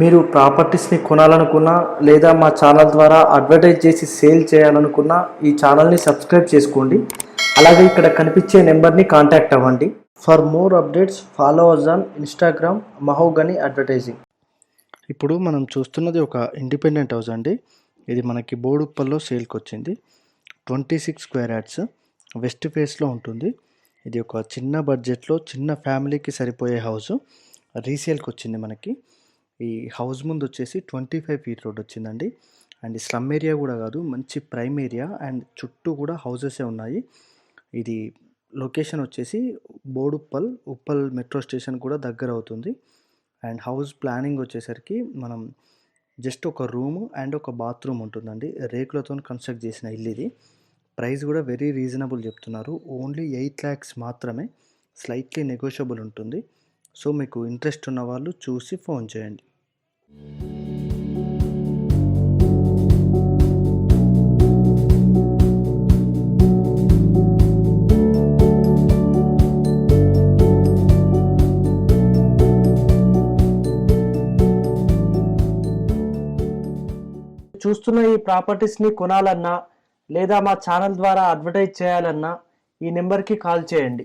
మీరు ప్రాపర్టీస్ని కొనాలనుకున్నా లేదా మా ఛానల్ ద్వారా అడ్వర్టైజ్ చేసి సేల్ చేయాలనుకున్నా ఈ ఛానల్ని సబ్స్క్రైబ్ చేసుకోండి. అలాగే ఇక్కడ కనిపించే నెంబర్ని కాంటాక్ట్ అవ్వండి. For more updates follow us on Instagram Mahogany Advertising. ఇప్పుడు మనం చూస్తున్నది ఒక ఇండిపెండెంట్ హౌస్ అండి. ఇది మనకి బోడుప్పల్లో సేల్కి వచ్చింది. Twenty six square yards west ఫేస్లో ఉంటుంది. ఇది ఒక చిన్న బడ్జెట్లో చిన్న ఫ్యామిలీకి సరిపోయే హౌస్. రీసేల్కి వచ్చింది మనకి. ఈ హౌస్ ముందు వచ్చేసి ట్వంటీ ఫైవ్ ఫీట్ రోడ్ వచ్చిందండి అండ్ స్లమ్ ఏరియా కూడా కాదు మంచి ప్రైమ్ ఏరియా అండ్ చుట్టూ కూడా హౌసెసే ఉన్నాయి. ఇది లొకేషన్ వచ్చేసి బోడుప్పల్ ఉప్పల్ మెట్రో స్టేషన్ కూడా దగ్గర అవుతుంది. అండ్ హౌస్ ప్లానింగ్ వచ్చేసరికి మనం జస్ట్ ఒక రూమ్ అండ్ ఒక బాత్రూమ్ ఉంటుందండి. రేకులతో కన్స్ట్రక్ట్ చేసిన ఇల్లు ఇది ప్రైస్ కూడా వెరీ రీజనబుల్ చెప్తున్నారు. ఓన్లీ ఎయిట్ ల్యాక్స్ మాత్రమే స్లైట్లీ నెగోషియబుల్ ఉంటుంది. సో మీకు ఇంట్రెస్ట్ ఉన్న వాళ్ళు చూసి ఫోన్ చేయండి. చూస్తున్న ఈ ప్రాపర్టీస్ని కొనాలన్నా లేదా మా ఛానల్ ద్వారా అడ్వర్టైజ్ చేయాలన్నా ఈ నెంబర్కి కాల్ చేయండి.